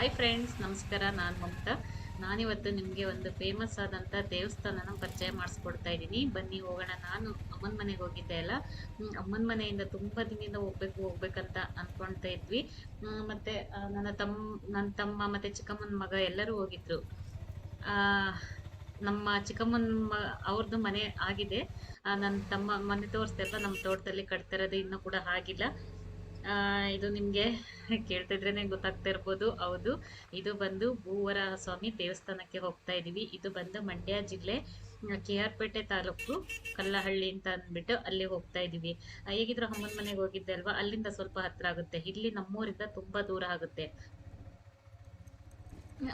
Hi friends ನಮಸ್ಕಾರ, ನಾನು ಮಮತಾ. ನಾನಿವತ್ತು ನಿಮಗೆ ಒಂದು ಫೇಮಸ್ ಆದಂಥ ದೇವಸ್ಥಾನನ ಪರಿಚಯ ಮಾಡಿಸ್ಕೊಡ್ತಾ ಇದ್ದೀನಿ. ಬನ್ನಿ, ಹೋಗೋಣ. ನಾನು ಅಮ್ಮನ ಮನೆಗೆ ಹೋಗಿದ್ದೆ ಅಲ್ಲ. ಅಮ್ಮನ ಮನೆಯಿಂದ ತುಂಬ ದಿನದಿಂದ ಹೋಗ್ಬೇಕು, ಹೋಗ್ಬೇಕಂತ ಅಂದ್ಕೊಳ್ತಾ ಇದ್ವಿ. ಮತ್ತು ನನ್ನ ತಮ್ಮ ನನ್ನ ತಮ್ಮ ಮತ್ತೆ ಚಿಕ್ಕಮ್ಮನ ಮಗ ಎಲ್ಲರೂ ಹೋಗಿದ್ರು. ನಮ್ಮ ಚಿಕ್ಕಮ್ಮನ ಮ ಅವ್ರದ್ದು ಮನೆ ಆಗಿದೆ. ನನ್ನ ತಮ್ಮ ಮನೆ ತೋರಿಸ್ದೆಲ್ಲ ನಮ್ಮ ತೋಟದಲ್ಲಿ ಕಟ್ತಾ ಇರೋದು, ಇನ್ನೂ ಕೂಡ ಆಗಿಲ್ಲ. ಇದು ನಿಮಗೆ ಕೇಳ್ತಾ ಇದ್ರೇನೆ ಗೊತ್ತಾಗ್ತಾ ಇರ್ಬೋದು ಹೌದು ಇದು ಬಂದು ಭೂವರ ಸ್ವಾಮಿ ದೇವಸ್ಥಾನಕ್ಕೆ ಹೋಗ್ತಾ ಇದೀವಿ. ಇದು ಬಂದು ಮಂಡ್ಯ ಜಿಲ್ಲೆ ಕೆ ಆರ್ ಪೇಟೆ ತಾಲೂಕು ಕಲ್ಲಹಳ್ಳಿ ಅಂತ ಅಂದ್ಬಿಟ್ಟು ಅಲ್ಲಿ ಹೋಗ್ತಾ ಇದೀವಿ. ಹೇಗಿದ್ರು ಅಮ್ಮನ ಮನೆಗೆ ಹೋಗಿದ್ದೆ ಅಲ್ವಾ? ಅಲ್ಲಿಂದ ಸ್ವಲ್ಪ ಹತ್ರ ಆಗುತ್ತೆ. ಇಲ್ಲಿ ನಮ್ಮೂರಿಂದ ತುಂಬಾ ದೂರ ಆಗುತ್ತೆ.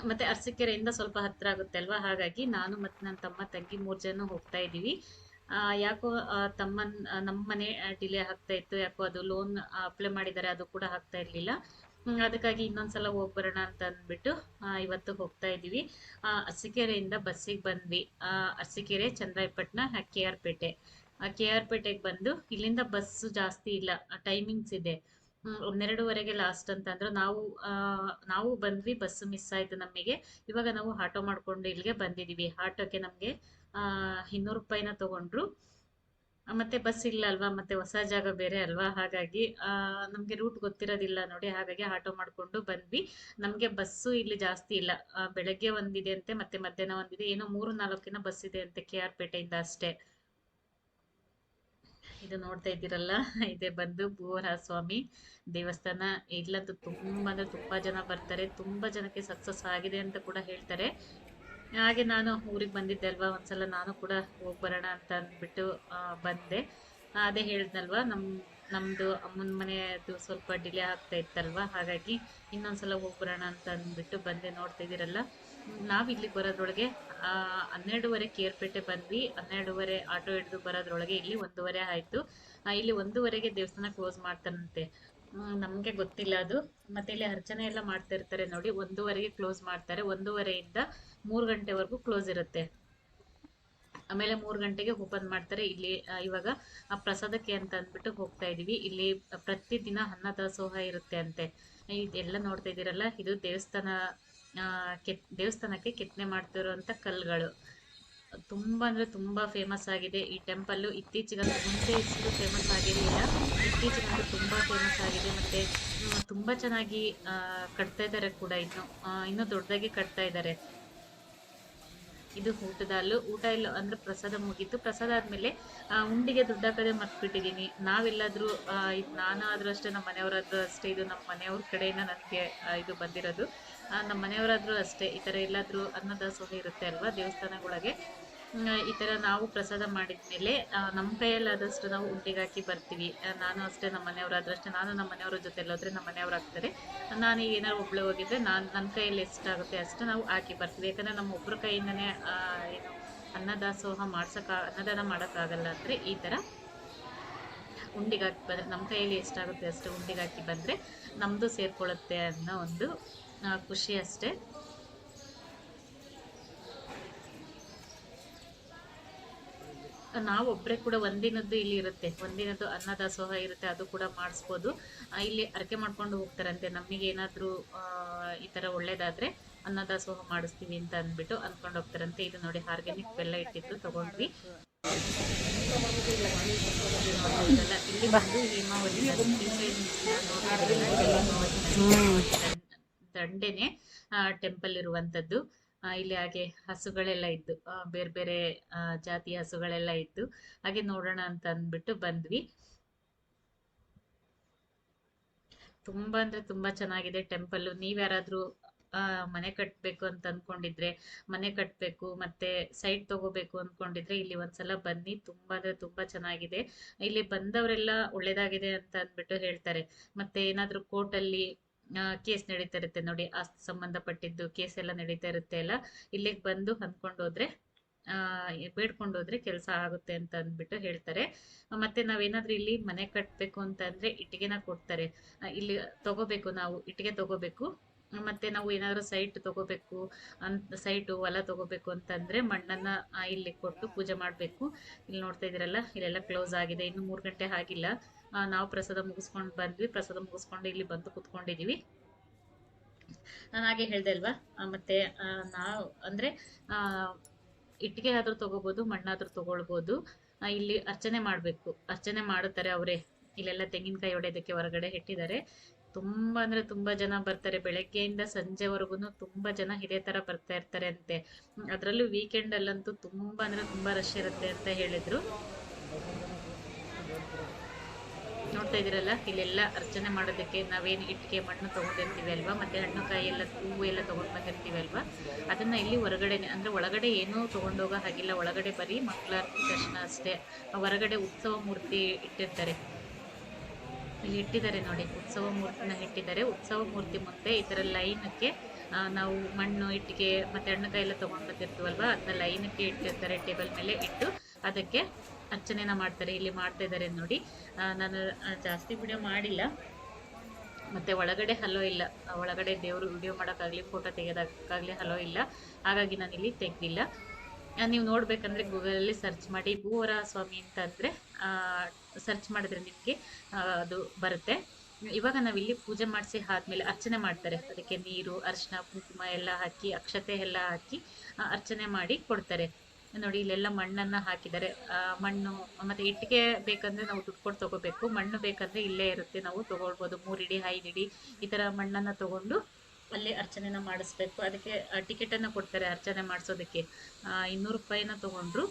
ಮತ್ತೆ ಅರಸೀಕೆರೆಯಿಂದ ಸ್ವಲ್ಪ ಹತ್ರ ಆಗುತ್ತೆ ಅಲ್ವಾ? ಹಾಗಾಗಿ ನಾನು ಮತ್ತೆ ನನ್ನ ತಮ್ಮ ತಂಗಿ ಮೂರ್ ಜನ ಹೋಗ್ತಾ ಇದೀವಿ. ಆ, ಯಾಕೋ ಆ, ತಮ್ಮನ್ ಆ, ನಮ್ಮ ಮನೆ ಡಿಲೇ ಆಗ್ತಾ ಇತ್ತು. ಯಾಕೋ ಅದು ಲೋನ್ ಅಪ್ಲೈ ಮಾಡಿದ್ದಾರೆ ಅದು ಕೂಡ ಆಗ್ತಾ ಇರ್ಲಿಲ್ಲ. ಅದಕ್ಕಾಗಿ ಇನ್ನೊಂದ್ಸಲ ಹೋಗ್ ಬರೋಣ ಅಂತ ಅಂದ್ಬಿಟ್ಟು ಇವತ್ತು ಹೋಗ್ತಾ ಇದೀವಿ ಆ, ಅರಸೀಕೆರೆಯಿಂದ ಬಸ್ಸಿಗೆ ಬಂದ್ವಿ. Arsikere Chandrayapatna K R Pete. K R ಪೇಟೆಗೆ ಬಂದು ಇಲ್ಲಿಂದ ಬಸ್ಸು ಜಾಸ್ತಿ ಇಲ್ಲ. ಟೈಮಿಂಗ್ಸ್ ಇದೆ. ಒಂದೆರಡುವರೆಗೆ ಲಾಸ್ಟ್ ಅಂತ ಅಂದ್ರು. ನಾವು ನಾವು ಬಂದ್ವಿ ಬಸ್ ಮಿಸ್ ಆಯ್ತು ನಮಗೆ ಇವಾಗ ನಾವು ಆಟೋ ಮಾಡ್ಕೊಂಡು ಇಲ್ಲಿಗೆ ಬಂದಿದೀವಿ ಆಟೋಕ್ಕೆ ನಮಗೆ ಇನ್ನೂರು ರೂಪಾಯಿನ ತಗೊಂಡ್ರು. ಮತ್ತೆ ಬಸ್ ಇಲ್ಲ ಅಲ್ವಾ, ಮತ್ತೆ ಹೊಸ ಜಾಗ ಬೇರೆ ಅಲ್ವಾ, ಹಾಗಾಗಿ ನಮಗೆ ರೂಟ್ ಗೊತ್ತಿರೋದಿಲ್ಲ ನೋಡಿ, ಹಾಗಾಗಿ ಆಟೋ ಮಾಡ್ಕೊಂಡು ಬಂದ್ವಿ. ನಮಗೆ ಬಸ್ಸು ಇಲ್ಲಿ ಜಾಸ್ತಿ ಇಲ್ಲ. ಬೆಳಗ್ಗೆ ಒಂದಿದೆ ಅಂತೆ, ಮತ್ತೆ ಮಧ್ಯಾಹ್ನ ಒಂದಿದೆ. ಏನೋ ಮೂರು ನಾಲ್ಕಿನ ಬಸ್ ಇದೆ ಅಂತೆ ಕೆ ಆರ್ ಪೇಟೆಯಿಂದ ಅಷ್ಟೇ. ಇದು ನೋಡ್ತಾ ಇದ್ದೀರಲ್ಲ, ಇದೆ ಬಂದು ಭೂವರ ಸ್ವಾಮಿ ದೇವಸ್ಥಾನ. ಇಲ್ಲಂತೂ ತುಂಬಾ ಅಂದ್ರೆ ತುಂಬಾ ಜನ ಬರ್ತಾರೆ, ತುಂಬಾ ಜನಕ್ಕೆ ಸಕ್ಸಸ್ ಆಗಿದೆ ಅಂತ ಕೂಡ ಹೇಳ್ತಾರೆ. ಹಾಗೆ ನಾನು ಊರಿಗೆ ಬಂದಿದ್ದೆ ಅಲ್ವಾ? ಒಂದ್ಸಲ ನಾನು ಕೂಡ ಹೋಗಿ ಬರೋಣ ಅಂತ ಅಂದ್ಬಿಟ್ಟು ಬಂದೆ. ಅದೇ ಹೇಳ್ದಲ್ವಾ ನಮ್ಮ ನಮ್ಮದು ಅಮ್ಮನ ಮನೆಯದು ಸ್ವಲ್ಪ ಡಿಲೇ ಆಗ್ತಾ ಇತ್ತಲ್ವಾ? ಹಾಗಾಗಿ ಇನ್ನೊಂದ್ಸಲ ಹೋಗಿ ಬರೋಣ ಅಂತ ಅಂದ್ಬಿಟ್ಟು ಬಂದೆ. ನೋಡ್ತಾ ಇದ್ದೀರಲ್ಲ? ನಾವು ಇಲ್ಲಿಗೆ ಬರೋದ್ರೊಳಗೆ ಹನ್ನೆರಡುವರೆ ಕೇರ್ಪೇಟೆ ಬಂದ್ವಿ. ಹನ್ನೆರಡುವರೆ ಆಟೋ ಹಿಡಿದು ಬರೋದ್ರೊಳಗೆ ಇಲ್ಲಿ ಒಂದೂವರೆ ಆಯ್ತು. ಇಲ್ಲಿ ಒಂದೂವರೆಗೆ ದೇವಸ್ಥಾನ ಕ್ಲೋಸ್ ಮಾಡ್ತಾರಂತೆ. ನಮ್ಗೆ ಗೊತ್ತಿಲ್ಲ ಅದು. ಮತ್ತೆ ಇಲ್ಲಿ ಅರ್ಚನೆ ಎಲ್ಲ ಮಾಡ್ತಾ ಇರ್ತಾರೆ ನೋಡಿ. ಒಂದೂವರೆಗೆ ಕ್ಲೋಸ್ ಮಾಡ್ತಾರೆ. ಒಂದೂವರೆಯಿಂದ ಮೂರು ಗಂಟೆವರೆಗೂ ಕ್ಲೋಸ್ ಇರುತ್ತೆ. ಆಮೇಲೆ ಮೂರು ಗಂಟೆಗೆ ಓಪನ್ ಮಾಡ್ತಾರೆ. ಇಲ್ಲಿ ಇವಾಗ ಆ ಪ್ರಸಾದಕ್ಕೆ ಅಂತ ಅಂದ್ಬಿಟ್ಟು ಹೋಗ್ತಾ ಇದೀವಿ. ಇಲ್ಲಿ ಪ್ರತಿದಿನ ಅನ್ನದಾಸೋಹ ಇರುತ್ತೆ ಅಂತೆ. ಇದೆಲ್ಲ ನೋಡ್ತಾ ಇದ್ದೀರಲ್ಲ, ಇದು ದೇವಸ್ಥಾನ ದೇವಸ್ಥಾನಕ್ಕೆ ಕೆತ್ತನೆ ಮಾಡ್ತಿರೋಂಥ ಕಲ್ಲುಗಳು. ತುಂಬಾ ಅಂದ್ರೆ ತುಂಬಾ ಫೇಮಸ್ ಆಗಿದೆ. ಈ ಟೆಂಪಲ್ ಇತ್ತೀಚೆಗಂತೂ ಮುಂಚೆ ಇಷ್ಟು ಫೇಮಸ್ ಆಗಿರಲಿಲ್ಲ ಇತ್ತೀಚೆಗಂತೂ ತುಂಬಾ ಫೇಮಸ್ ಆಗಿದೆ. ಮತ್ತೆ ತುಂಬಾ ಚೆನ್ನಾಗಿ ಕಟ್ತಾ ಇದ್ದಾರೆ ಕೂಡ ಇನ್ನು. ಇನ್ನೂ ದೊಡ್ಡದಾಗಿ ಕಟ್ತಾ ಇದ್ದಾರೆ. ಇದು ಊಟದ ಅಲ್ಲು ಊಟ ಇಲ್ಲ ಅಂದ್ರೆ ಪ್ರಸಾದ ಮುಗೀತು. ಪ್ರಸಾದ ಆದ್ಮೇಲೆ ಉಂಡಿಗೆ ದುಡ್ಡು ಮರ್ತ್ಬಿಟ್ಟಿದ್ದೀನಿ. ನಾವೆಲ್ಲಾದ್ರೂ ಇದು ಇದ್ ನಾನಾದ್ರೂ ಅಷ್ಟೇ ನಮ್ಮ ಮನೆಯವರಾದ್ರೂ ಅಷ್ಟೇ ಇದು ನಮ್ಮ ಮನೆಯವ್ರ ಕಡೆಯಿಂದ ನನಗೆ ಇದು ಬಂದಿರೋದು. ನಮ್ಮ ಮನೆಯವರಾದರೂ ಅಷ್ಟೇ, ಈ ಥರ ಎಲ್ಲಾದರೂ ಅನ್ನದಾಸೋಹ ಇರುತ್ತೆ ಅಲ್ವಾ ದೇವಸ್ಥಾನಗಳಿಗೆ? ಈ ಥರ ನಾವು ಪ್ರಸಾದ ಮಾಡಿದ್ಮೇಲೆ ಮೇಲೆ ನಮ್ಮ ಕೈಯಲ್ಲಾದಷ್ಟು ನಾವು ಉಂಡಿಗೆ ಹಾಕಿ ಬರ್ತೀವಿ ನಾನು ಅಷ್ಟೇ ನಮ್ಮ ಮನೆಯವರಾದ್ರೂ ಅಷ್ಟೇ, ನಾನು ನಮ್ಮ ಮನೆಯವ್ರ ಜೊತೆ ಹೋದರೆ ನಮ್ಮ ಮನೆಯವ್ರು ಹಾಕ್ತಾರೆ. ನಾನು ಈಗ ಏನಾದ್ರು ಒಬ್ಬಳು ಹೋಗಿದ್ರೆ ನಾನು ನನ್ನ ಕೈಯಲ್ಲಿ ಎಷ್ಟಾಗುತ್ತೆ ಅಷ್ಟು ನಾವು ಹಾಕಿ ಬರ್ತೀವಿ. ಯಾಕಂದರೆ ನಮ್ಮ ಒಬ್ಬರ ಕೈಯಿಂದನೇ ಏನು ಅನ್ನದಾಸೋಹ ಮಾಡ್ಸೋಕ್ಕ ಅನ್ನದಾನ ಮಾಡೋಕ್ಕಾಗಲ್ಲ ಅಂದರೆ ಈ ಥರ ಉಂಡಿಗಾಕಿ ಬಂದರೆ ನಮ್ಮ ಕೈಯಲ್ಲಿ ಎಷ್ಟಾಗುತ್ತೆ ಅಷ್ಟು ಉಂಡಿಗಾಕಿ ಬಂದರೆ ನಮ್ಮದು ಸೇರ್ಕೊಳ್ಳುತ್ತೆ ಅನ್ನೋ ಒಂದು ಖುಷಿ ಅಷ್ಟೇ. ನಾವೊಬ್ಬರೇ ಕೂಡ ಒಂದಿನದ್ದು ಇಲ್ಲಿ ಇರುತ್ತೆ. ಒಂದಿನದ್ದು ಅನ್ನದಾಸೋಹ ಇರುತ್ತೆ, ಅದು ಕೂಡ ಮಾಡಿಸ್ಬೋದು. ಇಲ್ಲಿ ಅರಕೆ ಮಾಡ್ಕೊಂಡು ಹೋಗ್ತಾರಂತೆ. ನಮಗೆ ಏನಾದರೂ ಈ ಥರ ಒಳ್ಳೇದಾದರೆ ಅನ್ನದಾಸೋಹ ಮಾಡಿಸ್ತೀವಿ ಅಂತ ಅಂದ್ಬಿಟ್ಟು ಅನ್ಕೊಂಡು ಹೋಗ್ತಾರಂತೆ. ಇದು ನೋಡಿ ಆರ್ಗ್ಯಾನಿಕ್ ಬೆಲ್ಲ ಇಟ್ಟಿದ್ದು, ತಗೊಂಡ್ವಿ. ಇಲ್ಲಿ ಬಂದು ದಂಡೆನೆ ಟೆಂಪಲ್ ಇರುವಂತದ್ದು ಇಲ್ಲಿ ಹಾಗೆ ಹಸುಗಳೆಲ್ಲ ಇದ್ದು ಬೇರೆ ಬೇರೆ ಜಾತಿ ಹಸುಗಳೆಲ್ಲ ಇದ್ದು, ಹಾಗೆ ನೋಡೋಣ ಅಂತ ಅಂದ್ಬಿಟ್ಟು ಬಂದ್ವಿ. ತುಂಬಾ ಅಂದ್ರೆ ತುಂಬಾ ಚೆನ್ನಾಗಿದೆ ಟೆಂಪಲ್ ನೀವ್ ಯಾರಾದ್ರೂ ಮನೆ ಕಟ್ಬೇಕು ಅಂತ ಅನ್ಕೊಂಡಿದ್ರೆ, ಮನೆ ಕಟ್ಬೇಕು, ಮತ್ತೆ ಸೈಟ್ ತಗೋಬೇಕು ಅನ್ಕೊಂಡಿದ್ರೆ ಇಲ್ಲಿ ಒಂದ್ಸಲ ಬನ್ನಿ. ತುಂಬಾ ಅಂದ್ರೆ ತುಂಬಾ ಚೆನ್ನಾಗಿದೆ. ಇಲ್ಲಿ ಬಂದವರೆಲ್ಲ ಒಳ್ಳೇದಾಗಿದೆ ಅಂತ ಅಂದ್ಬಿಟ್ಟು ಹೇಳ್ತಾರೆ. ಮತ್ತೆ ಏನಾದ್ರೂ ಕೋರ್ಟಲ್ಲಿ ಕೇಸ್ ನಡೀತಾ ಇರುತ್ತೆ. ನೋಡಿ ಆಸ್ತಿ ಸಂಬಂಧಪಟ್ಟಿದ್ದು ಕೇಸ್ ಎಲ್ಲ ನಡೀತಾ ಇರುತ್ತೆ ಅಲ್ಲ? ಇಲ್ಲಿಗೆ ಬಂದು ಅಂದ್ಕೊಂಡೋದ್ರೆ ಬೇಡ್ಕೊಂಡು ಹೋದ್ರೆ ಕೆಲಸ ಆಗುತ್ತೆ ಅಂತ ಅಂದ್ಬಿಟ್ಟು ಹೇಳ್ತಾರೆ. ಮತ್ತೆ ನಾವೇನಾದ್ರೂ ಇಲ್ಲಿ ಮನೆ ಕಟ್ಟಬೇಕು ಅಂತ ಅಂದ್ರೆ ಇಟ್ಟಿಗೆನ ಕೊಡ್ತಾರೆ. ಇಲ್ಲಿ ತಗೋಬೇಕು ನಾವು, ಇಟ್ಟಿಗೆ ತಗೋಬೇಕು. ಮತ್ತೆ ನಾವು ಏನಾದ್ರು ಸೈಟ್ ತಗೋಬೇಕು ಅಂತ ಸೈಟು ಹೊಲ ತಗೋಬೇಕು ಅಂತಂದ್ರೆ ಮಣ್ಣನ್ನ ಇಲ್ಲಿ ಕೊಟ್ಟು ಪೂಜೆ ಮಾಡಬೇಕು. ಇಲ್ಲಿ ನೋಡ್ತಾ ಇದೀರಲ್ಲ ಇಲ್ಲೆಲ್ಲ ಕ್ಲೋಸ್ ಆಗಿದೆ. ಇನ್ನು ಮೂರು ಗಂಟೆ ಆಗಿಲ್ಲ. ನಾವು ಪ್ರಸಾದ ಮುಗಿಸ್ಕೊಂಡು ಬಂದ್ವಿ. ಪ್ರಸಾದ ಮುಗಿಸ್ಕೊಂಡು ಇಲ್ಲಿ ಬಂದು ಕುತ್ಕೊಂಡಿದೀವಿ. ನಾನು ಹಾಗೆ ಹೇಳ್ದೆ ಅಲ್ವಾ? ಮತ್ತೆ ನಾವು, ಅಂದ್ರೆ ಇಟ್ಟಿಗೆ ಆದ್ರೂ ತಗೋಬಹುದು ಮಣ್ಣಾದ್ರೂ ತಗೊಳ್ಬೋದು. ಇಲ್ಲಿ ಅರ್ಚನೆ ಮಾಡ್ಬೇಕು. ಅರ್ಚನೆ ಮಾಡುತ್ತಾರೆ ಅವರೇ. ಇಲ್ಲೆಲ್ಲ ತೆಂಗಿನಕಾಯಿ ಹೊಡೆಯೋದಕ್ಕೆ ಹೊರಗಡೆ ಇಟ್ಟಿದ್ದಾರೆ. ತುಂಬಾ ಅಂದ್ರೆ ತುಂಬಾ ಜನ ಬರ್ತಾರೆ. ಬೆಳಗ್ಗೆಯಿಂದ ಸಂಜೆವರೆಗೂ ತುಂಬಾ ಜನ ಇದೇ ತರ ಬರ್ತಾ ಇರ್ತಾರೆ ಅಂತೆ. ಅದ್ರಲ್ಲೂ ವೀಕೆಂಡ್ ಅಲ್ಲಂತೂ ತುಂಬಾ ಅಂದ್ರೆ ತುಂಬಾ ರಶ್ ಇರುತ್ತೆ ಅಂತ ಹೇಳಿದ್ರು. ನೋಡ್ತಾ ಇದ್ದೀರಲ್ಲ, ಇಲ್ಲೆಲ್ಲ ಅರ್ಚನೆ ಮಾಡೋದಕ್ಕೆ ನಾವೇನು ಇಟ್ಟಿಗೆ ಮಣ್ಣು ತೊಗೊಂಡಿರ್ತೀವಿ ಅಲ್ವಾ? ಮತ್ತೆ ಹಣ್ಣುಕಾಯಿ ಎಲ್ಲ, ಹೂವು ಎಲ್ಲ ತಗೊಂಡ್ ಬಂದಿರ್ತೀವಿ ಅಲ್ವಾ? ಅದನ್ನ ಇಲ್ಲಿ ಹೊರಗಡೆ, ಅಂದ್ರೆ ಒಳಗಡೆ ಏನೂ ತೊಗೊಂಡೋಗೋ ಹಾಗಿಲ್ಲ. ಒಳಗಡೆ ಬರೀ ಮಕ್ಕಳ ದರ್ಶನ ಅಷ್ಟೇ. ಹೊರಗಡೆ ಉತ್ಸವ ಮೂರ್ತಿ ಇಟ್ಟಿರ್ತಾರೆ. ಇಲ್ಲಿ ಇಟ್ಟಿದ್ದಾರೆ ನೋಡಿ, ಉತ್ಸವ ಮೂರ್ತಿನ ಇಟ್ಟಿದ್ದಾರೆ. ಉತ್ಸವ ಮೂರ್ತಿ ಮುಂದೆ ಈ ತರ ಲೈನಕ್ಕೆ ನಾವು ಮಣ್ಣು, ಇಟ್ಟಿಗೆ, ಮತ್ತೆ ಹಣ್ಣುಕಾಯಿ ಎಲ್ಲ ತೊಗೊಂಡು ಬಂದಿರ್ತೀವಲ್ವಾ? ಅದನ್ನ ಲೈನಕ್ಕೆ ಇಟ್ಟಿರ್ತಾರೆ, ಟೇಬಲ್ ಮೇಲೆ ಇಟ್ಟು ಅದಕ್ಕೆ ಅರ್ಚನೆನ ಮಾಡ್ತಾರೆ, ಇಲ್ಲಿ ಮಾಡ್ತಾ ಇದ್ದಾರೆ ನೋಡಿ. ನಾನು ಜಾಸ್ತಿ ವಿಡಿಯೋ ಮಾಡಿಲ್ಲ. ಮತ್ತೆ ಒಳಗಡೆ ಹಲೋ ಇಲ್ಲ. ಒಳಗಡೆ ದೇವರು ವಿಡಿಯೋ ಮಾಡೋಕ್ಕಾಗಲಿ ಫೋಟೋ ತೆಗೆಯೋದಕ್ಕಾಗಲಿ ಹಲೋ ಇಲ್ಲ. ಹಾಗಾಗಿ ನಾನು ಇಲ್ಲಿ ತೆಗ್ದಿಲ್ಲ. ನೀವು ನೋಡ್ಬೇಕಂದ್ರೆ ಗೂಗಲಲ್ಲಿ ಸರ್ಚ್ ಮಾಡಿ ಭೂವರ ಸ್ವಾಮಿ ಅಂತಂದರೆ ಸರ್ಚ್ ಮಾಡಿದ್ರೆ ನಿಮಗೆ ಅದು ಬರುತ್ತೆ. ಇವಾಗ ನಾವಿಲ್ಲಿ ಪೂಜೆ ಮಾಡಿಸಿ ಆದ್ಮೇಲೆ ಅರ್ಚನೆ ಮಾಡ್ತಾರೆ. ಅದಕ್ಕೆ ನೀರು, ಅರಿಶಿನ, ಕುಂಕುಮ ಎಲ್ಲ ಹಾಕಿ, ಅಕ್ಷತೆ ಎಲ್ಲ ಹಾಕಿ ಅರ್ಚನೆ ಮಾಡಿ ಕೊಡ್ತಾರೆ. ನೋಡಿ, ಇಲ್ಲೆಲ್ಲ ಮಣ್ಣನ್ನ ಹಾಕಿದ್ದಾರೆ. ಮಣ್ಣು, ಮತ್ತೆ ಇಟ್ಟಿಗೆ ಬೇಕಂದ್ರೆ ನಾವು ದುಡ್ಡು ಕೊಟ್ಟು ತಗೋಬೇಕು. ಮಣ್ಣು ಬೇಕಂದ್ರೆ ಇಲ್ಲೇ ಇರುತ್ತೆ. ನಾವು ತಗೊಳ್ಬೋದು. ಮೂರಿಡಿ ಐದಿಡಿ ಈ ತರ ಮಣ್ಣನ್ನ ತಗೊಂಡು ಅಲ್ಲೇ ಅರ್ಚನೆನ ಮಾಡಿಸ್ಬೇಕು. ಅದಕ್ಕೆ ಟಿಕೆಟ್ ಅನ್ನ ಕೊಡ್ತಾರೆ ಅರ್ಚನೆ ಮಾಡಿಸೋದಕ್ಕೆ. ಇನ್ನೂರು ರೂಪಾಯಿನ ತಗೊಂಡ್ರು.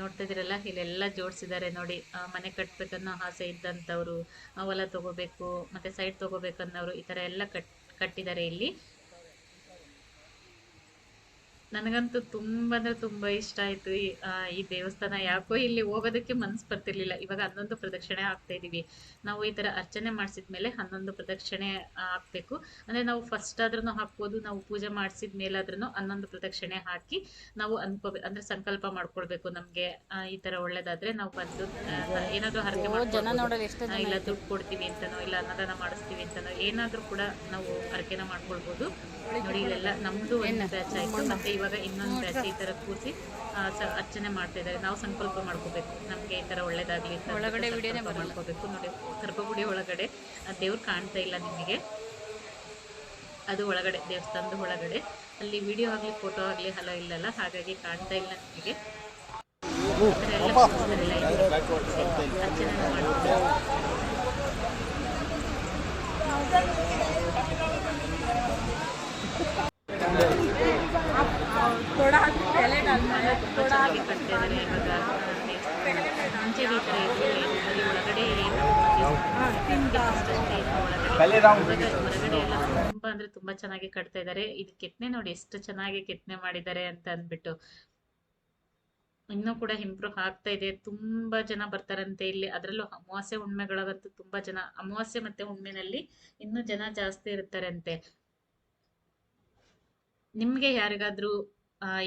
ನೋಡ್ತಾ ಇದೀರಲ್ಲ ಇಲ್ಲೆಲ್ಲ ಜೋಡಿಸಿದ್ದಾರೆ ನೋಡಿ. ಮನೆ ಕಟ್ಬೇಕನ್ನೋ ಆಸೆ ಇದ್ದಂಥವ್ರು ಹೊಲ ತಗೋಬೇಕು, ಮತ್ತೆ ಸೈಡ್ ತಗೋಬೇಕನ್ನೋರು ಈ ತರ ಎಲ್ಲ ಕಟ್, ಕಟ್ಟಿದ್ದಾರೆ ಇಲ್ಲಿ. ನನಗಂತೂ ತುಂಬಾ ಅಂದ್ರೆ ತುಂಬಾ ಇಷ್ಟ ಆಯ್ತು ಈ ದೇವಸ್ಥಾನ. ಯಾಕೋ ಇಲ್ಲಿ ಹೋಗೋದಕ್ಕೆ ಮನ್ಸು ಬರ್ತಿರ್ಲಿಲ್ಲ. ಇವಾಗ ಹನ್ನೊಂದು ಪ್ರದಕ್ಷಿಣೆ ಆಗ್ತಾ ಇದೀವಿ. ನಾವು ಈ ತರ ಅರ್ಚನೆ ಮಾಡಿಸಿದ್ಮೇಲೆ ಹನ್ನೊಂದು ಪ್ರದಕ್ಷಿಣೆ ಹಾಕ್ಬೇಕು. ಅಂದ್ರೆ ನಾವು ಫಸ್ಟ್ ಆದ್ರೂ ಹಾಕ್ಬೋದು. ನಾವು ಪೂಜೆ ಮಾಡಿಸಿದ ಮೇಲಾದ್ರೂ ಹನ್ನೊಂದು ಪ್ರದಕ್ಷಿಣೆ ಹಾಕಿ ನಾವು ಅನ್ಕೋಬೇಕು ಅಂದ್ರೆ ಸಂಕಲ್ಪ ಮಾಡ್ಕೊಳ್ಬೇಕು ನಮ್ಗೆ. ಈ ತರ ಒಳ್ಳೇದಾದ್ರೆ ನಾವು ಬಂದು ಏನಾದ್ರೂ ಹರಕೆ ಮಾಡ್ಕೊಳ್ಬೋದು. ಇಲ್ಲ ದುಡ್ಡು ಕೊಡ್ತೀವಿ ಅಂತನೋ ಇಲ್ಲ ಅನ್ನದಾನ ಮಾಡಿಸ್ತೀವಿ ಅಂತನೋ ಏನಾದ್ರೂ ಕೂಡ ನಾವು ಹರಕೆನ ಮಾಡ್ಕೊಳ್ಬೋದು. ನೋಡಿ ಇಲ್ಲೆಲ್ಲ ನಮ್ದು ಒಂದು ಬ್ಯಾಚ್ ಆಯ್ತು. ಮತ್ತೆ ಇವಾಗ ಇನ್ನೊಂದು ಬ್ಯಾಚ್ ಈ ತರ ಕೂರಿಸಿ ಅರ್ಚನೆ ಮಾಡ್ತಾ ಇದ್ದಾರೆ. ನಾವು ಸಂಕಲ್ಪ ಮಾಡ್ಕೋಬೇಕು. ನಮ್ಗೆ ಈ ತರ ಒಳ್ಳೇದಾಗಲಿ ಒಳಗಡೆ. ಮಾಡ್ಕೋಬೇಕು. ನೋಡಿ ಗರ್ಭಗುಡಿ ಒಳಗಡೆ. ದೇವ್ರು ಕಾಣ್ತಾ ಇಲ್ಲ ನಿಮಗೆ. ಅದು ಒಳಗಡೆ ದೇವಸ್ಥಾನದ ಒಳಗಡೆ. ಅಲ್ಲಿ ವಿಡಿಯೋ ಆಗ್ಲಿ ಫೋಟೋ ಆಗ್ಲಿ ಹಲೋ ಇಲ್ಲಲ್ಲ ಹಾಗಾಗಿ ಕಾಣ್ತಾ ಇಲ್ಲ ನಿಮಗೆ. ಅರ್ಚನೆ ಥರ ಎಲ್ಲ ಕೂರಿಸ್ತಾರಲ್ಲ ಮಾಡ್ತಾರೆ ತುಂಬಾ ಚೆನ್ನಾಗಿ ಕಟ್ತಾ ಇದ್ದಾರೆ ಇವಾಗ ಆ, ಮುಂಚೆಗೆ ಈ ಥರ ಇರಲಿಲ್ಲ ಬರೀ ಒಳಗಡೆ ಏನು ಅಷ್ಟೇ ಇತ್ತು ಒಳಗಡೆ ಇವಾಗ ಹೊರಗಡೆ ಎಲ್ಲ ತುಂಬಾ ಅಂದ್ರೆ ತುಂಬಾ ಚೆನ್ನಾಗಿ ಕಟ್ತಾ ಇದ್ದಾರೆ. ಇದು ಕೆತ್ತನೆ ನೋಡಿ ಎಷ್ಟು ಚೆನ್ನಾಗಿ ಕೆತ್ತನೆ ಮಾಡಿದ್ದಾರೆ ಅಂತ ಅಂದ್ಬಿಟ್ಟು. ಇನ್ನೂ ಕೂಡ ಇಂಪ್ರೂವ್ ಆಗ್ತಾ ಇದೆ. ತುಂಬಾ ಜನ ಬರ್ತಾರಂತೆ ಇಲ್ಲಿ. ಅದರಲ್ಲೂ ಅಮಾವಾಸ್ಯೆ ಹುಣ್ಮೆಗಳಗಂತೂ ತುಂಬಾ ಜನ, ಅಮಾವಾಸ್ಯೆ ಮತ್ತೆ ಹುಣ್ಮೆನಲ್ಲಿ ಇನ್ನೂ ಜನ ಜಾಸ್ತಿ ಇರ್ತಾರಂತೆ. ನಿಮ್ಗೆ ಯಾರಿಗಾದ್ರೂ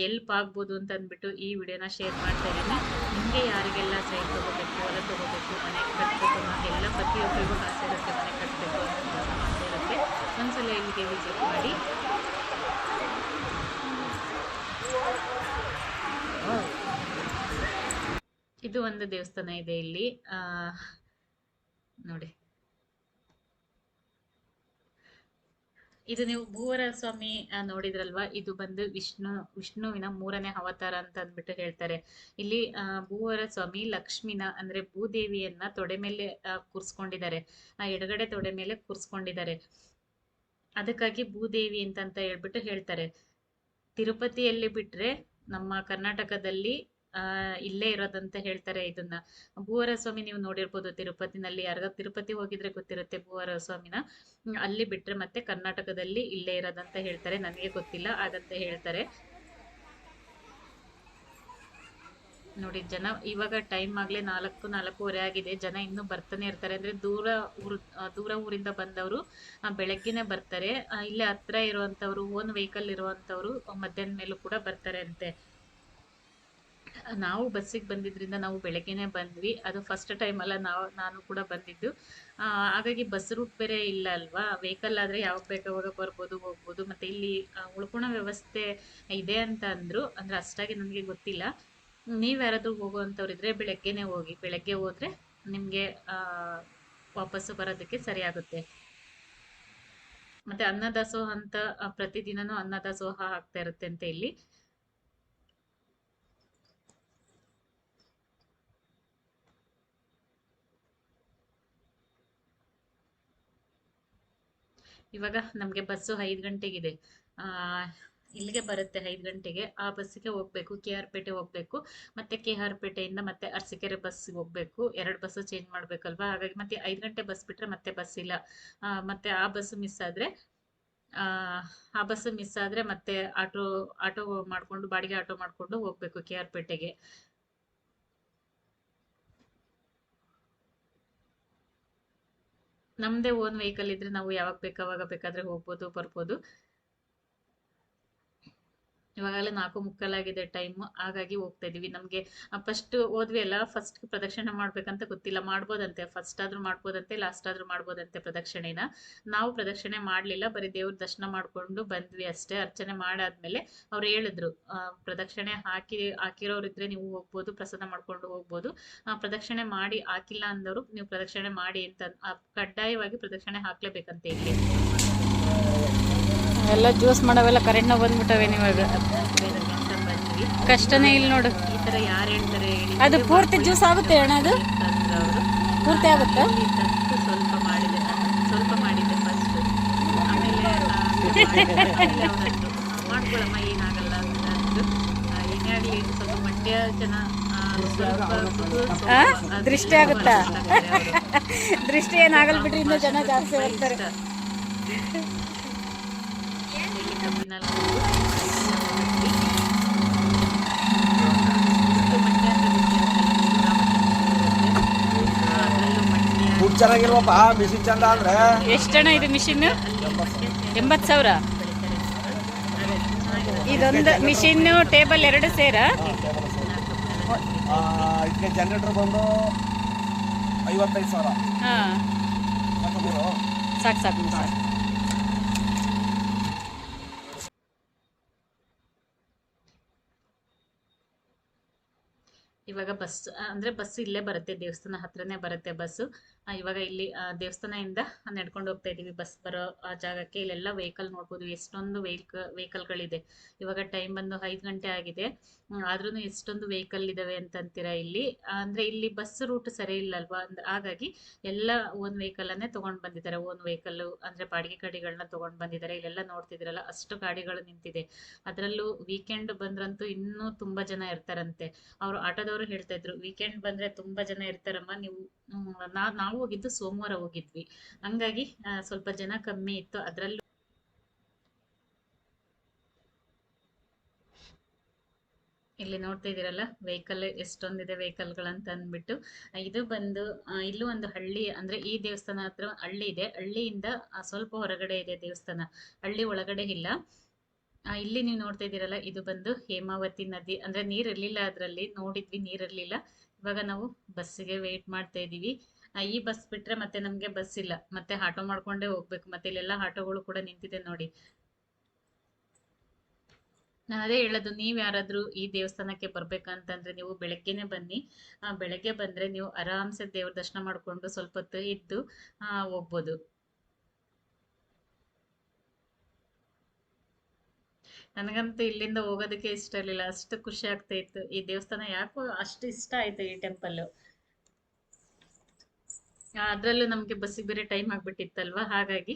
ಎಲ್ಪ್ ಆಗ್ಬೋದು ಅಂತ ಅಂದ್ಬಿಟ್ಟು ಈ ವಿಡಿಯೋನ ಶೇರ್ ಮಾಡ್ತಾ ಇದ್ದೀನಿ. ನಿಮ್ಗೆ ಯಾರಿಗೆಲ್ಲ ಸೈಟ್ ತಗೋಬೇಕು, ಹೊಲ ತಗೋಬೇಕು, ಮನೆ ಕಟ್ಟಬೇಕು ಎಲ್ಲ ಪ್ರತಿಯೊಬ್ಬರಿಗೂ ಆಸೆ ಇರುತ್ತೆ ಮನೆ ಕಟ್ಟಬೇಕು ಒಂದ್ಸಲ ಇಲ್ಲಿಗೆ ವಿಸಿಟ್ ಮಾಡಿ. ಇದು ಒಂದು ದೇವಸ್ಥಾನ ಇದೆ ಇಲ್ಲಿ. ನೋಡಿ. ಇದು ನೀವು ಭೂವರ ಸ್ವಾಮಿ ನೋಡಿದ್ರಲ್ವಾ? ಇದು ಬಂದು ವಿಷ್ಣು, ವಿಷ್ಣುವಿನ ಮೂರನೇ ಅವತಾರ ಅಂತ ಅಂದ್ಬಿಟ್ಟು ಹೇಳ್ತಾರೆ. ಇಲ್ಲಿ ಭೂವರ ಸ್ವಾಮಿ ಲಕ್ಷ್ಮಿನ, ಅಂದ್ರೆ ಭೂದೇವಿಯನ್ನ ತೊಡೆ ಮೇಲೆ ಕೂರ್ಸ್ಕೊಂಡಿದ್ದಾರೆ. ಆ, ಎಡಗಡೆ ತೊಡೆ ಮೇಲೆ ಕೂರ್ಸ್ಕೊಂಡಿದ್ದಾರೆ. ಅದಕ್ಕಾಗಿ ಭೂದೇವಿ ಅಂತಂತ ಅಂತ ಹೇಳ್ಬಿಟ್ಟು ಹೇಳ್ತಾರೆ. ತಿರುಪತಿಯಲ್ಲಿ ಬಿಟ್ರೆ ನಮ್ಮ ಕರ್ನಾಟಕದಲ್ಲಿ ಇಲ್ಲೇ ಇರೋದಂತ ಹೇಳ್ತಾರೆ ಇದನ್ನ. ಭೂವರ ಸ್ವಾಮಿ ನೀವು ನೋಡಿರ್ಬೋದು ತಿರುಪತಿನಲ್ಲಿ ಯಾರ ತಿರುಪತಿ ಹೋಗಿದ್ರೆ ಗೊತ್ತಿರುತ್ತೆ ಭೂವರ ಸ್ವಾಮಿನ ಅಲ್ಲಿ ಬಿಟ್ರೆ ಮತ್ತೆ ಕರ್ನಾಟಕದಲ್ಲಿ ಇಲ್ಲೇ ಇರೋದಂತ ಹೇಳ್ತಾರೆ. ನನಗೆ ಗೊತ್ತಿಲ್ಲ ಹಾಗಂತ ಹೇಳ್ತಾರೆ. ನೋಡಿ, ಜನ ಇವಾಗ ಟೈಮ್ ಆಗ್ಲೇ ನಾಲ್ಕು, ನಾಲ್ಕೂವರೆ ಆಗಿದೆ. ಜನ ಇನ್ನೂ ಬರ್ತಾನೆ ಇರ್ತಾರೆ. ಅಂದ್ರೆ ದೂರ ಊರು ದೂರ ಊರಿಂದ ಬಂದವರು ಬೆಳಗ್ಗೆನೇ ಬರ್ತಾರೆ. ಇಲ್ಲೇ ಹತ್ರ ಇರುವಂಥವ್ರು ಓನ್ ವೆಹಿಕಲ್ ಇರುವಂಥವ್ರು, ಮಧ್ಯಾಹ್ನ ಮೇಲೂ ಕೂಡ ಬರ್ತಾರೆ ಅಂತೆ. ನಾವು ಬಸ್ಸಿಗೆ ಬಂದಿದ್ರಿಂದ ನಾವು ಬೆಳಗ್ಗೆನೆ ಬಂದ್ವಿ. ಅದು ಫಸ್ಟ್ ಟೈಮ್ ಅಲ್ಲ, ನಾವು, ನಾನು ಕೂಡ ಬಂದಿದ್ದು. ಹಾಗಾಗಿ ಬಸ್ ರೂಟ್ ಬೇರೆ ಇಲ್ಲ ಅಲ್ವಾ? ವೆಹಿಕಲ್ ಆದ್ರೆ ಯಾವಾಗ ಬೇಕಾವಾಗ ಬರ್ಬೋದು, ಹೋಗ್ಬೋದು. ಮತ್ತೆ ಇಲ್ಲಿ ಉಳ್ಕೊಳೋ ವ್ಯವಸ್ಥೆ ಇದೆ ಅಂತ ಅಂದ್ರು. ಅಂದ್ರೆ ಅಷ್ಟಾಗಿ ನನಗೆ ಗೊತ್ತಿಲ್ಲ. ನೀವ್ ಯಾರಾದ್ರೂ ಹೋಗುವಂತವ್ರು ಇದ್ರೆ ಬೆಳಗ್ಗೆನೆ ಹೋಗಿ, ಬೆಳಗ್ಗೆ ಹೋದ್ರೆ ನಿಮಗೆ ವಾಪಸ್ಸು ಬರೋದಕ್ಕೆ ಸರಿಯಾಗುತ್ತೆ. ಮತ್ತೆ ಅನ್ನದಾಸೋಹ ಅಂತ ಪ್ರತಿದಿನನೂ ಅನ್ನದಾಸೋಹ ಆಗ್ತಾ ಇರುತ್ತೆ ಅಂತ ಇಲ್ಲಿ ಇವಾಗ ನಮಗೆ ಬಸ್ಸು ಐದು ಗಂಟೆಗಿದೆ. ಆ ಇಲ್ಲಿಗೆ ಬರುತ್ತೆ ಐದು ಗಂಟೆಗೆ. ಆ ಬಸ್ಸಿಗೆ ಹೋಗ್ಬೇಕು, ಕೆ ಆರ್ ಪೇಟೆ ಹೋಗ್ಬೇಕು, ಮತ್ತೆ ಕೆ ಆರ್ ಪೇಟೆಯಿಂದ ಮತ್ತೆ ಅರಸೀಕೆರೆ ಬಸ್ಸಿಗೆ ಹೋಗ್ಬೇಕು. ಎರಡು ಬಸ್ಸು ಚೇಂಜ್ ಮಾಡ್ಬೇಕಲ್ವಾ? ಹಾಗಾಗಿ ಮತ್ತೆ ಐದು ಗಂಟೆ ಬಸ್ ಬಿಟ್ರೆ ಮತ್ತೆ ಬಸ್ ಇಲ್ಲ. ಮತ್ತೆ ಆ ಬಸ್ ಮಿಸ್ ಆದ್ರೆ, ಆ ಬಸ್ ಮಿಸ್ ಆದ್ರೆ ಮತ್ತೆ ಆಟೋ ಆಟೋ ಮಾಡ್ಕೊಂಡು, ಬಾಡಿಗೆ ಆಟೋ ಮಾಡ್ಕೊಂಡು ಹೋಗ್ಬೇಕು ಕೆ ಆರ್ ಪೇಟೆಗೆ. ನಮ್ದೇ ಓನ್ ವೆಹಿಕಲ್ ಇದ್ರೆ ನಾವು ಯಾವಾಗ ಬೇಕಾವಾಗ ಬೇಕಾದ್ರೆ ಹೋಗ್ಬೋದು, ಬರ್ಬೋದು. ಇವಾಗಲೇ ನಾಲ್ಕು ಮುಕ್ಕಾಲಾಗಿದೆ ಟೈಮ್ ಹಾಗಾಗಿ ಹೋಗ್ತಾ ಇದೀವಿ. ನಮಗೆ ಫಸ್ಟ್ ಹೋದ್ವಿ ಅಲ್ಲ ಫಸ್ಟ್ ಪ್ರದಕ್ಷಿಣೆ ಮಾಡ್ಬೇಕಂತ ಗೊತ್ತಿಲ್ಲ. ಮಾಡ್ಬೋದಂತೆ. ಫಸ್ಟ್ ಆದ್ರೂ ಮಾಡ್ಬೋದಂತೆ ಲಾಸ್ಟ್ ಆದ್ರೂ ಮಾಡ್ಬೋದಂತೆ ಪ್ರದಕ್ಷಿಣೆನ. ನಾವು ಪ್ರದಕ್ಷಿಣೆ ಮಾಡ್ಲಿಲ್ಲ, ಬರೀ ದೇವ್ರ ದರ್ಶನ ಮಾಡ್ಕೊಂಡು ಬಂದ್ವಿ ಅಷ್ಟೇ. ಅರ್ಚನೆ ಮಾಡಾದ್ಮೇಲೆ ಅವ್ರು ಹೇಳಿದ್ರು ಪ್ರದಕ್ಷಿಣೆ ಹಾಕಿ ಹಾಕಿರೋರಿದ್ರೆ ನೀವು ಹೋಗ್ಬೋದು, ಪ್ರಸಾದ ಮಾಡ್ಕೊಂಡು ಹೋಗ್ಬೋದು. ಪ್ರದಕ್ಷಿಣೆ ಮಾಡಿ ಹಾಕಿಲ್ಲ ಅಂದವರು, ನೀವು ಪ್ರದಕ್ಷಿಣೆ ಮಾಡಿ ಅಂತ ಕಡ್ಡಾಯವಾಗಿ ಪ್ರದಕ್ಷಿಣೆ ಹಾಕ್ಲೇಬೇಕಂತ ಇಲ್ಲಿ ಎಲ್ಲ ಜ್ಯೂಸ್ ಮಾಡವೆಲ್ಲ ಕರೆಂಟ್ನ ಬಂದ್ಬಿಟ್ಟವೆ ಇವಾಗ ಕಷ್ಟನೇ ಇಲ್ಲ ನೋಡು. ಈ ತರ ಯಾರು ಹೇಳ್ತಾರೆ ಅದು ಪೂರ್ತಿ ಜ್ಯೂಸ್ ಆಗುತ್ತೆ ಅಣ್ಣ ಅದು? ಪೂರ್ತಿ ಆಗುತ್ತೆ? ಸ್ವಲ್ಪ ಮಾಡಿದೆ ಸ್ವಲ್ಪ ಮಾಡಿದೆ ಫಸ್ಟ್ ಆಮೇಲೆ ಮಾಡ್ಕೊಳಮ್ಮ ಏನಾಗಲ್ಲ ಏನಾಗಲಿ ಸ್ವಲ್ಪ ಮಂಡ್ಯ ಜನ ದೃಷ್ಟಿ ಆಗುತ್ತಾ? ದೃಷ್ಟಿ ಏನಾಗಲ್ಲ ಬಿಡ್ರಿ, ಇನ್ನೂ ಜನ ಜಾಸ್ತಿ ಬರ್ತಾರೆ ಇಷ್ಟ. ಇಲ್ಲಿ ಕಬ್ಬಿನಲ್ಲಿ ಹೋಗು. ಹೋಗ್ಬಿಟ್ವಿ. ಇದು ಮಂಡ್ಯ ಅಂತ ಗೊತ್ತಿರುತ್ತಲ್ಲ, ರಾಮಚಂದ್ರ ಆ, ಅದ್ರಲ್ಲೂ ಮಂಡ್ಯ ದುಡ್ಡು ಚೆನ್ನಾಗಿಲ್ವಪ್ಪ ಮಿಷಿನ್ ಚಂದ ಅಂದ್ರೆ ಎಷ್ಟಣ್ಣ ಇದು ಮಿಷಿನ್ ಎಂಬತ್ತು ಸಾವಿರ? ಇದೊಂದು ಮಿಷಿನ್ ಟೇಬಲ್ ಎರಡು ಸೇರ? ಇದಕ್ಕೆ ಜನರೇಟರ್ ಬಂದು ಐವತ್ತೈದು ಸಾವಿರ. ಹಾಂ. ಸಾಕಾ ಸಾಕು. ಸಾಕು. ಇವಾಗ ಬಸ್ ಅಂದ್ರೆ ಬಸ್ ಇಲ್ಲೇ ಬರುತ್ತೆ ದೇವಸ್ಥಾನ ಹತ್ರನೇ ಬರುತ್ತೆ ಬಸ್ಸು. ಇವಾಗ ಇಲ್ಲಿ ದೇವಸ್ಥಾನದಿಂದ ನಡ್ಕೊಂಡು ಹೋಗ್ತಾ ಇದ್ದೀವಿ ಬಸ್ ಬರೋ, ಆ, ಜಾಗಕ್ಕೆ ಇಲ್ಲೆಲ್ಲ ವೆಹಿಕಲ್ ನೋಡ್ಬೋದು. ಎಷ್ಟೊಂದು ವೆಹಿಕ ವೆಹಿಕಲ್ಗಳಿದೆ ಇವಾಗ ಟೈಮ್ ಬಂದು ಐದು ಗಂಟೆ ಆಗಿದೆ. ಆದ್ರೂ ಎಷ್ಟೊಂದು ವೆಹಿಕಲ್ ಇದಾವೆ ಅಂತ ಅಂತೀರಾ ಇಲ್ಲಿ ಅಂದ್ರೆ ಇಲ್ಲಿ ಬಸ್ ರೂಟ್ ಸರಿ ಇಲ್ಲ ಅಂದ್ರೆ ಹಾಗಾಗಿ ಎಲ್ಲ ಓನ್ ವೆಹಿಕಲ್ ಅನ್ನೇ ತಗೊಂಡ್ ಬಂದಿದ್ದಾರೆ. ಓನ್ ವೆಹಿಕಲ್ ಅಂದ್ರೆ ಬಾಡಿಗೆ ಗಾಡಿಗಳನ್ನ ತಗೊಂಡ್ ಬಂದಿದ್ದಾರೆ. ಇಲ್ಲೆಲ್ಲ ನೋಡ್ತಿದ್ರಲ್ಲ ಅಷ್ಟು ಗಾಡಿಗಳು ನಿಂತಿದೆ. ಅದರಲ್ಲೂ ವೀಕೆಂಡ್ ಬಂದ್ರಂತೂ ಇನ್ನೂ ತುಂಬಾ ಜನ ಇರ್ತಾರಂತೆ. ಅವ್ರು ಆಟೋದವರು ಹೇಳ್ತಾ ಇದ್ರು ವೀಕೆಂಡ್ ಬಂದ್ರೆ ತುಂಬಾ ಜನ ಇರ್ತಾರಮ್ಮ, ನೀವು ನಾವು ಹೋಗಿದ್ದು ಸೋಮವಾರ ಹೋಗಿದ್ವಿ. ಹಂಗಾಗಿ ಸ್ವಲ್ಪ ಜನ ಕಮ್ಮಿ ಇತ್ತು. ಅದ್ರಲ್ಲೂ ಇಲ್ಲಿ ನೋಡ್ತಾ ಇದೀರಲ್ಲ ವೆಹಿಕಲ್, ಎಷ್ಟೊಂದಿದೆ ವೆಹಿಕಲ್ಗಳಂತ ಅಂದ್ಬಿಟ್ಟು. ಇದು ಬಂದು ಇಲ್ಲೂ ಒಂದು ಹಳ್ಳಿ, ಅಂದ್ರೆ ಈ ದೇವಸ್ಥಾನ ಹತ್ರ ಹಳ್ಳಿ ಇದೆ. ಹಳ್ಳಿಯಿಂದ ಸ್ವಲ್ಪ ಹೊರಗಡೆ ಇದೆ ದೇವಸ್ಥಾನ. ಹಳ್ಳಿ ಒಳಗಡೆ ಇಲ್ಲ. ಇಲ್ಲಿ ನೀವು ನೋಡ್ತಾ ಇದ್ದೀರಲ್ಲ, ಇದು ಬಂದು ಹೇಮಾವತಿ ನದಿ, ಅಂದ್ರೆ ನೀರ್ ಇರ್ಲಿಲ್ಲ ಅದ್ರಲ್ಲಿ. ನೋಡಿದ್ವಿ ನೀರ್ ಇರ್ಲಿಲ್ಲ ಇವಾಗ ನಾವು ಬಸ್ಸಿಗೆ ವೇಟ್ ಮಾಡ್ತಾ ಇದೀವಿ. ಈ ಬಸ್ ಬಿಟ್ರೆ ಮತ್ತೆ ನಮ್ಗೆ ಬಸ್ ಇಲ್ಲ. ಮತ್ತೆ ಆಟೋ ಮಾಡ್ಕೊಂಡೇ ಹೋಗ್ಬೇಕು. ಮತ್ತೆ ಇಲ್ಲೆಲ್ಲ ಆಟೋಗಳು ಕೂಡ ನಿಂತಿದೆ ನೋಡಿ. ನಾನು ಅದೇ ಹೇಳೋದು, ನೀವು ಯಾರಾದರೂ ಈ ದೇವಸ್ಥಾನಕ್ಕೆ ಬರ್ಬೇಕಂತಂದ್ರೆ ನೀವು ಬೆಳಗ್ಗೆನೆ ಬನ್ನಿ. ಬೆಳಗ್ಗೆ ಬಂದ್ರೆ ನೀವು ಆರಾಮ್ಸೆ ದೇವ್ರ ದರ್ಶನ ಮಾಡ್ಕೊಂಡು ಸ್ವಲ್ಪ ಹೊತ್ತು ಇದ್ದು ಹೋಗ್ಬೋದು. ನನಗಂತೂ ಇಲ್ಲಿಂದ ಹೋಗೋದಕ್ಕೆ ಇಷ್ಟ ಇರಲಿಲ್ಲ. ಅಷ್ಟು ಖುಷಿ ಆಗ್ತಾ ಇತ್ತು. ಈ ದೇವಸ್ಥಾನ ಯಾಕೋ ಅಷ್ಟು ಇಷ್ಟ ಆಯ್ತು ಈ ಟೆಂಪಲ್ ಅದ್ರಲ್ಲೂ ನಮ್ಗೆ ಬಸ್ಸಿಗೆ ಬೇರೆ ಟೈಮ್ ಆಗ್ಬಿಟ್ಟಿತ್ತಲ್ವಾ? ಹಾಗಾಗಿ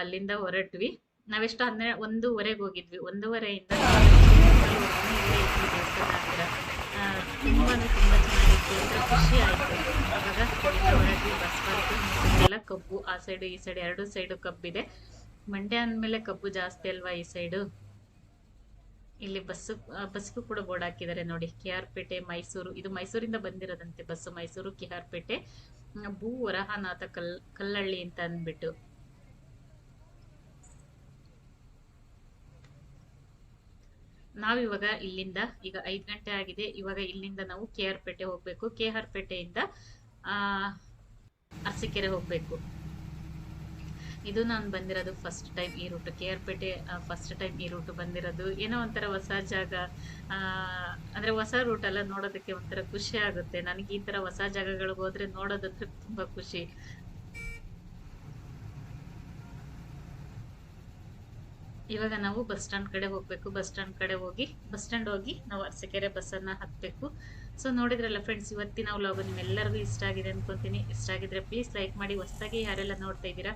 ಅಲ್ಲಿಂದ ಹೊರಟ್ವಿ. ನಾವೆಷ್ಟು ಹನ್ನೆರಡು ಒಂದೂವರೆಗೆ ಹೋಗಿದ್ವಿ. ಒಂದೂವರೆಯಿಂದ ತುಂಬಾನೇ ತುಂಬಾ ಚೆನ್ನಾಗಿತ್ತು. ಖುಷಿ ಆಯ್ತು. ಹೊರಟ್ವಿ ಬಸ್ ಎಲ್ಲ ಕಬ್ಬು ಆ ಸೈಡು ಈ ಸೈಡ್ ಎರಡು ಸೈಡು ಕಬ್ಬಿದೆ. ಮಂಡ್ಯ ಅಂದ್ಮೇಲೆ ಕಬ್ಬು ಜಾಸ್ತಿ ಅಲ್ವಾ ಈ ಸೈಡು ಇಲ್ಲಿ ಬಸ್ಸು ಬಸ್ಗೂ ಕೂಡ ಬೋರ್ಡ್ ಹಾಕಿದ್ದಾರೆ ನೋಡಿ. K R Pete, Mysuru. ಇದು ಮೈಸೂರಿಂದ ಬಂದಿರೋದಂತೆ bus. Mysuru, K R Pete. Bhoo Varahanatha ಕಲ್, ಕಲ್ಲಳ್ಳಿ ಅಂತ ಅಂದ್ಬಿಟ್ಟು. ನಾವಿವಾಗ ಇಲ್ಲಿಂದ ಈಗ ಐದು ಗಂಟೆ ಆಗಿದೆ. ಇವಾಗ ಇಲ್ಲಿಂದ ನಾವು ಕೆ ಆರ್ ಪೇಟೆ ಹೋಗ್ಬೇಕು. ಕೆ ಆರ್ ಪೇಟೆಯಿಂದ ಅರಸೀಕೆರೆ ಹೋಗ್ಬೇಕು. ಇದು ನಾನು ಬಂದಿರೋದು ಫಸ್ಟ್ ಟೈಮ್ ಈ route K R Pete first time ಈ ರೂಟ್ ಬಂದಿರೋದು. ಏನೋ ಒಂಥರ ಹೊಸ ಜಾಗ ಅಂದ್ರೆ ಹೊಸ ರೂಟ್ ಎಲ್ಲ ನೋಡೋದಕ್ಕೆ ಒಂಥರ ಖುಷಿ ಆಗುತ್ತೆ. ನನಗೆ ಈ ತರ ಹೊಸ ಜಾಗಗಳಿಗೆ ಹೋದ್ರೆ ನೋಡೋದಂದ್ರೆ ತುಂಬಾ ಖುಷಿ. ಇವಾಗ ನಾವು ಬಸ್ ಸ್ಟ್ಯಾಂಡ್ ಕಡೆ ಹೋಗಬೇಕು. ಬಸ್ ಸ್ಟ್ಯಾಂಡ್ ಕಡೆ ಹೋಗಿ, ಬಸ್ ಸ್ಟ್ಯಾಂಡ್ ಹೋಗಿ ನಾವು ಅರಸೀಕೆರೆ ಬಸ್ಸನ್ನು ಹತ್ತಬೇಕು. ಸೊ ನೋಡಿದ್ರಲ್ಲ ಫ್ರೆಂಡ್ಸ್ ಇವತ್ತಿನ ವ್ಲಾಗ್ ನಿಮ್ಮೆಲ್ಲರಿಗೂ ಇಷ್ಟ ಆಗಿದೆ ಅನ್ಕೊಂತೀನಿ. ಇಷ್ಟ ಆಗಿದ್ರೆ ಪ್ಲೀಸ್ ಲೈಕ್ ಮಾಡಿ, ಹೊಸದಾಗಿ ಯಾರೆಲ್ಲ ನೋಡ್ತಾ ಇದ್ದೀರಾ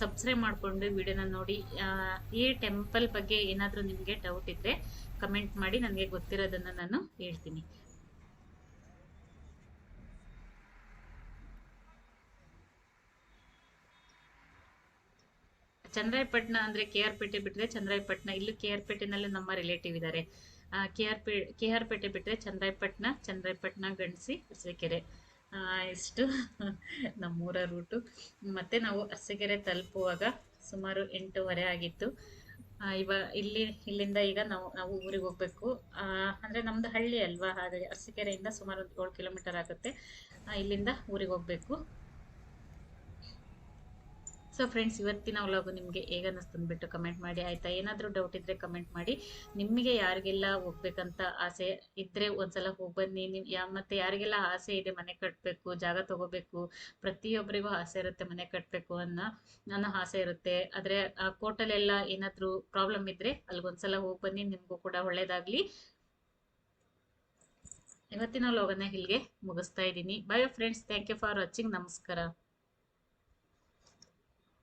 ಸಬ್ಸ್ಕ್ರೈಬ್ ಮಾಡಿಕೊಂಡು ವಿಡಿಯೋನ ನೋಡಿ. ಈ ಟೆಂಪಲ್ ಬಗ್ಗೆ ಏನಾದರೂ ನಿಮಗೆ ಡೌಟ್ ಇದ್ದರೆ ಕಮೆಂಟ್ ಮಾಡಿ, ನನಗೆ ಗೊತ್ತಿರೋದನ್ನು ನಾನು ಹೇಳ್ತೀನಿ. ಚಂದ್ರಾಯಪಟ್ಟಣ ಅಂದ್ರೆ ಕೆ ಆರ್ ಪೇಟೆ ಬಿಟ್ಟರೆ ಚಂದ್ರಾಯಪಟ್ಟಣ, ಇಲ್ಲೂ ಕೆ ಆರ್ ಪೇಟೆನಲ್ಲೇ ನಮ್ಮ ರಿಲೇಟಿವ್ ಇದ್ದಾರೆ. ಕೆ ಆರ್ ಪೇ ಕೆ ಆರ್ ಪೇಟೆ ಬಿಟ್ಟರೆ ಚಂದ್ರಾಯಪಟ್ಟಣ ಚಂದ್ರಾಯಪಟ್ಟಣ ಗಂಡಸಿ ಅರಸೀಕೆರೆ ಇಷ್ಟು ನಮ್ಮೂರ ರೂಟು. ಮತ್ತೆ ನಾವು ಅರಸೀಕೆರೆ ತಲುಪುವಾಗ ಸುಮಾರು ಎಂಟೂವರೆ ಆಗಿತ್ತು. ಆ, ಇವ ಇಲ್ಲಿ ಇಲ್ಲಿಂದ ಈಗ ನಾವು ನಾವು ಊರಿಗೆ ಹೋಗ್ಬೇಕು. ಅಂದರೆ ನಮ್ಮದು ಹಳ್ಳಿ ಅಲ್ವಾ? ಹಾಗಾಗಿ ಅರಸೀಕೆರೆಯಿಂದ ಸುಮಾರು ಒಂದು ಏಳು ಕಿಲೋಮೀಟರ್ ಆಗುತ್ತೆ. ಇಲ್ಲಿಂದ ಊರಿಗೆ ಹೋಗ್ಬೇಕು. ಸೊ ಫ್ರೆಂಡ್ಸ್ ಇವತ್ತಿನ ವ್ಲಾಗು ನಿಮಗೆ ಹೇಗೆ ಅನ್ನಿಸ್ತು ಅಂದ್ಬಿಟ್ಟು ಕಮೆಂಟ್ ಮಾಡಿ. ಆಯಿತಾ? ಏನಾದರೂ ಡೌಟ್ ಇದ್ದರೆ ಕಮೆಂಟ್ ಮಾಡಿ. ನಿಮಗೆ ಯಾರಿಗೆಲ್ಲ ಹೋಗ್ಬೇಕಂತ ಆಸೆ ಇದ್ದರೆ ಒಂದ್ಸಲ ಹೋಗಿ ಬನ್ನಿ. ನೀವು ಯಾ, ಮತ್ತು ಯಾರಿಗೆಲ್ಲ ಆಸೆ ಇದೆ ಮನೆ ಕಟ್ಟಬೇಕು ಜಾಗ ತಗೋಬೇಕು, ಪ್ರತಿಯೊಬ್ಬರಿಗೂ ಆಸೆ ಇರುತ್ತೆ ಮನೆ ಕಟ್ಟಬೇಕು ಅನ್ನೋ ಅನ್ನೋ ಆಸೆ ಇರುತ್ತೆ. ಆದರೆ, ಆ ಕೋರ್ಟಲ್ಲೆಲ್ಲ ಏನಾದರೂ ಪ್ರಾಬ್ಲಮ್ ಇದ್ದರೆ ಅಲ್ಲಿಗೊಂದ್ಸಲ ಹೋಗಿ ಬನ್ನಿ. ನಿಮಗೂ ಕೂಡ ಒಳ್ಳೇದಾಗಲಿ. ಇವತ್ತಿನ ಲೋಗನ್ನ ಇಲ್ಲಿಗೆ ಮುಗಿಸ್ತಾ ಇದ್ದೀನಿ. Bye friends thank you for watching ನಮಸ್ಕಾರ.